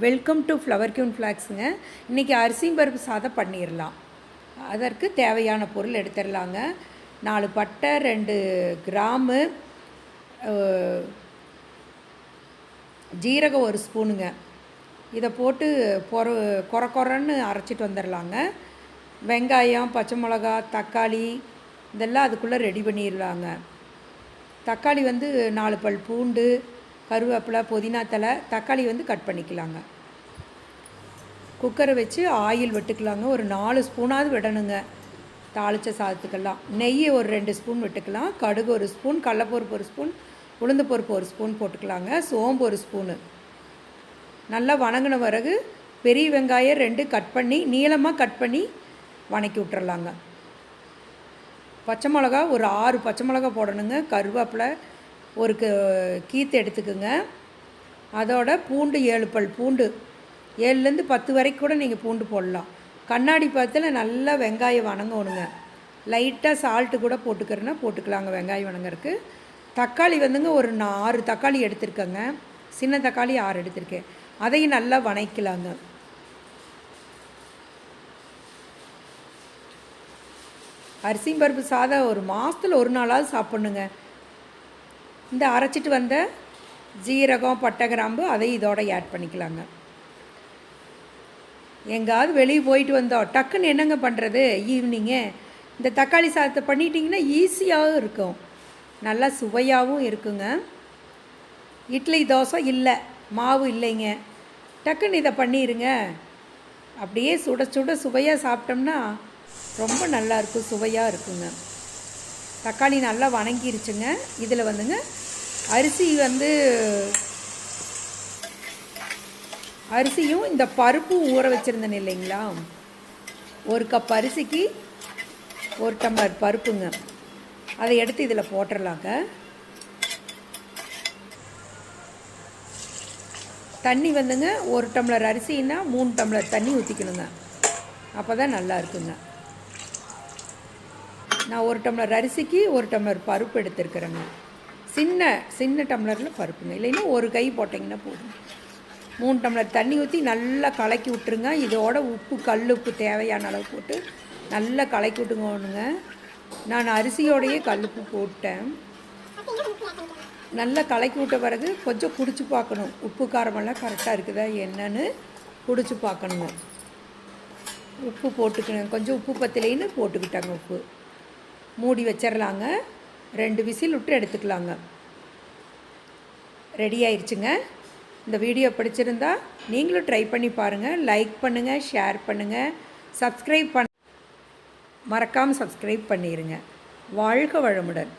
Welcome to flower queen ஃப்ளாக்ஸுங்க இன்றைக்கி அரிசியும் பருப்பு சாதம் பண்ணிடலாம் அதற்கு தேவையான பொருள் எடுத்துடலாங்க நாலு பட்டை ரெண்டு கிராமு ஜீரகம் ஒரு ஸ்பூனுங்க. இதை போட்டு பொற கொர கொரன்னு அரைச்சிட்டு வந்துடலாங்க வெங்காயம் பச்சை மிளகா தக்காளி இதெல்லாம் அதுக்குள்ளே ரெடி பண்ணிடலாங்க தக்காளி வந்து நாலு பல் பூண்டு கருவேப்பிலை புதினா தலை தக்காளி வந்து கட் பண்ணிக்கலாங்க. குக்கரை வச்சு ஆயில் விட்டுக்கலாங்க. ஒரு நாலு ஸ்பூனாவது விடணுங்க. தாளித்த சாதத்துக்கெல்லாம். நெய் ஒரு ரெண்டு ஸ்பூன் விட்டுக்கலாம். கடுகு ஒரு ஸ்பூன் கடலப்பருப்பு ஒரு ஸ்பூன் உளுந்து பருப்பு ஒரு ஸ்பூன் போட்டுக்கலாங்க. சோம்பு ஒரு ஸ்பூனு. நல்லா வணங்கின பிறகு பெரிய வெங்காயம் ரெண்டு கட் பண்ணி நீளமாக கட் பண்ணி வணக்கி விட்டுறலாங்க. பச்சை மிளகா ஒரு ஆறு பச்சை மிளகா போடணுங்க. கருவேப்பிலை ஒரு க கீத்து எடுத்துக்கோங்க. அதோட பூண்டு ஏழு பல் பூண்டு. ஏழுலேருந்து பத்து வரைக்கும் கூட நீங்கள் பூண்டு போடலாம். கண்ணாடி பழத்தில் நல்லா வெங்காயம் வணங்கணுங்க. லைட்டாக சால்ட்டு கூட போட்டுக்கிறேன்னா போட்டுக்கலாங்க வெங்காயம் வணங்கறதுக்கு. தக்காளி வந்துங்க ஒரு நான் ஆறு தக்காளி எடுத்திருக்கேங்க. சின்ன தக்காளி ஆறு எடுத்திருக்கேன். அதையும் நல்லா வணக்கலாங்க. அரிசி பருப்பு சாதம் ஒரு மாதத்தில் ஒரு நாளாவது சாப்பிட்ணுங்க. இந்த அரைச்சிட்டு வந்த ஜீரகம் பட்டை கிராம்பு அதை இதோட ஆட் பண்ணிக்கலாங்க. எங்காவது வெளியே போயிட்டு வந்தோம். டக்குன்னு என்னங்க பண்ணுறது ஈவினிங்கு இந்த தக்காளி சாதத்தை பண்ணிட்டீங்கன்னா ஈஸியாகவும் இருக்கும். நல்லா சுவையாகவும் இருக்குங்க. இட்லி தோசை இல்லை. மாவு இல்லைங்க. டக்குன்னு இதை பண்ணிடுங்க அப்படியே சுட சுட சுவையாக சாப்பிட்டோம்னா ரொம்ப நல்லா இருக்கும். சுவையாக இருக்குங்க. தக்காளி நல்லா வணங்கிருச்சுங்க. இதில் வந்துங்க அரிசி வந்து அரிசியும் இந்த பருப்பும் ஊற வச்சுருந்தேன் இல்லைங்களா? ஒரு கப் அரிசிக்கு ஒரு டம்ளர் பருப்புங்க. அதை எடுத்து இதில் போட்டுடலாங்க தண்ணி வந்துங்க ஒரு டம்ளர் அரிசின்னா மூணு டம்ளர் தண்ணி ஊற்றிக்கணுங்க அப்போ தான் நல்லா இருக்குங்க. நான் ஒரு டம்ளர் அரிசிக்கு ஒரு டம்ளர் பருப்பு எடுத்துருக்குறேங்க. சின்ன சின்ன டம்ளரில் பருப்புங்க. இல்லைன்னா ஒரு கை போட்டிங்கன்னா போதும். மூணு டம்ளர் தண்ணி ஊற்றி நல்லா கலக்கி விட்டுருங்க. இதோட உப்பு கல் உப்பு தேவையான அளவு போட்டு நல்லா கலக்கி விட்டுங்கணுங்க நான் அரிசியோடையே கல் உப்பு போட்டேன். நல்லா கலக்கி விட்ட பிறகு கொஞ்சம் குடிச்சு பார்க்கணும். உப்பு காரமெல்லாம் கரெக்டாக இருக்குதா என்னன்னு குடிச்சு பார்க்கணுங்க. உப்பு போட்டுக்கணும். கொஞ்சம் உப்பு பத்திலேன்னு போட்டுக்கிட்டாங்க உப்பு. மூடி வச்சிடலாங்க ரெண்டு விசில் விட்டு எடுத்துக்கலாங்க. ரெடி ஆயிடுச்சுங்க இந்த வீடியோ பிடிச்சிருந்தா நீங்களும் ட்ரை பண்ணி பாருங்கள் லைக் பண்ணுங்கள் ஷேர் பண்ணுங்கள் சப்ஸ்கிரைப் பண்ண மறக்காமல் சப்ஸ்கிரைப் பண்ணிடுங்க வாழ்க வளமுடன்.